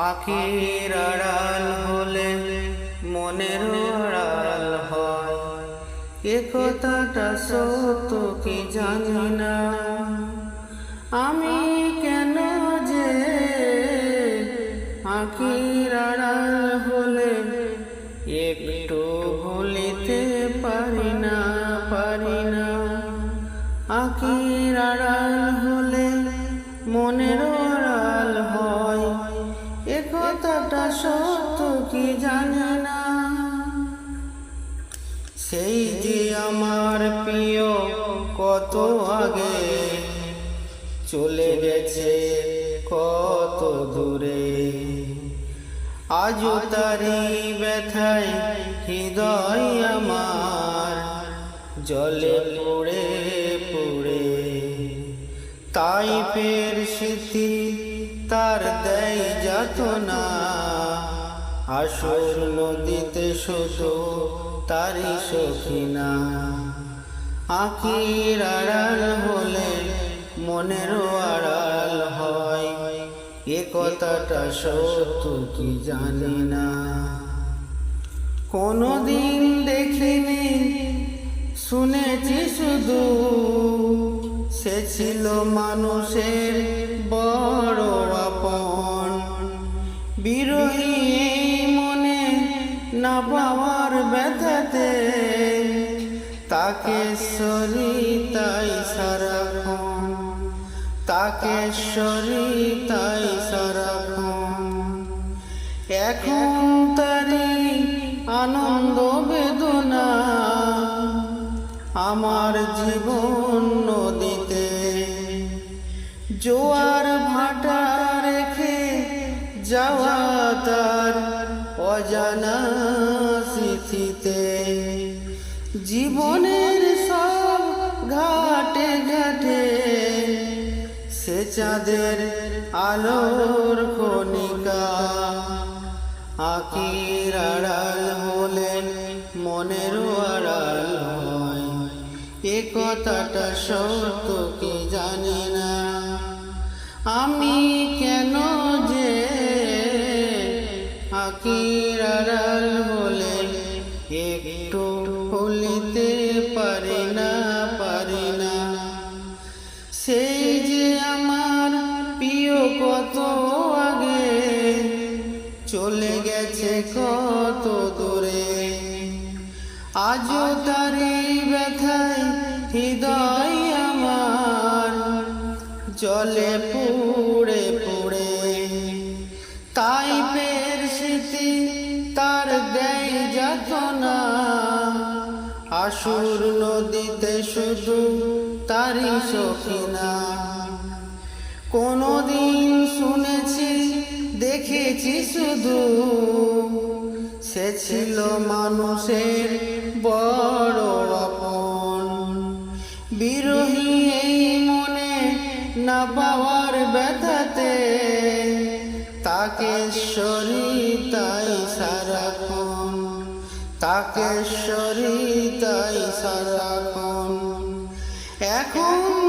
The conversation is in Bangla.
আখির আড়াল হলে মনের আড়াল হয়। এ কথাটা সত্য কি জানি না। আমি কেন যে আখির আড়াল হলে একটু ভুলিতে পারি না পারি না। আখির আড়াল হলে মনের সত্য কি জানি না? সেই যে আমার প্রিয় কত আগে চলে গেছে, কত দূরে। আজও তারি ব্যথায় হৃদয় আমার জলে পড়ে পড়ে। তাই ফের স্মৃতি তার দেয় যাত না আসর নদীতে শুধু তারি সখিনা। আখির আড়াল হলে মনেরও আড়াল হয়। এ কথাটা সত্য কি জানি না কোনদিন দেখিনি, শুনেছি শুধু, সে ছিল মানুষের বড় না পাওয়ার ব্যথাতে তাকে সরি তাই সারাক্ষণ, তাকে সরি তাই এখন তারি আনন্দ বেদনা আমার জীবন নদীতে। জোয়ার ভাটা রেখে যাওয়া তার অজানা স্মৃতিতে জীবনের সব ঘাটে ঘাটে সে চাঁদের আলোর কণিকা আকির আড়াল হলেন মনের আড়াল হয়। এ কথাটা সত্য কি? ভুলিতে পারি না পারি না। সেই যে আমার প্রিয় কত আগে চলে গেছে কত দূরে। আজও তারি ব্যথায় হৃদয় আমার জলে আসুর নদীতে শুধু তারি সখিনা। কোনদিন শুনেছি, দেখেছি শুধু। সে ছিল মানুষের বড় আপন। বিরোহী এই মনে না পাওয়ার ব্যথাতে তাকে সারাক্ষণ তাকে শরীর তাই সারাক্ষণ এখন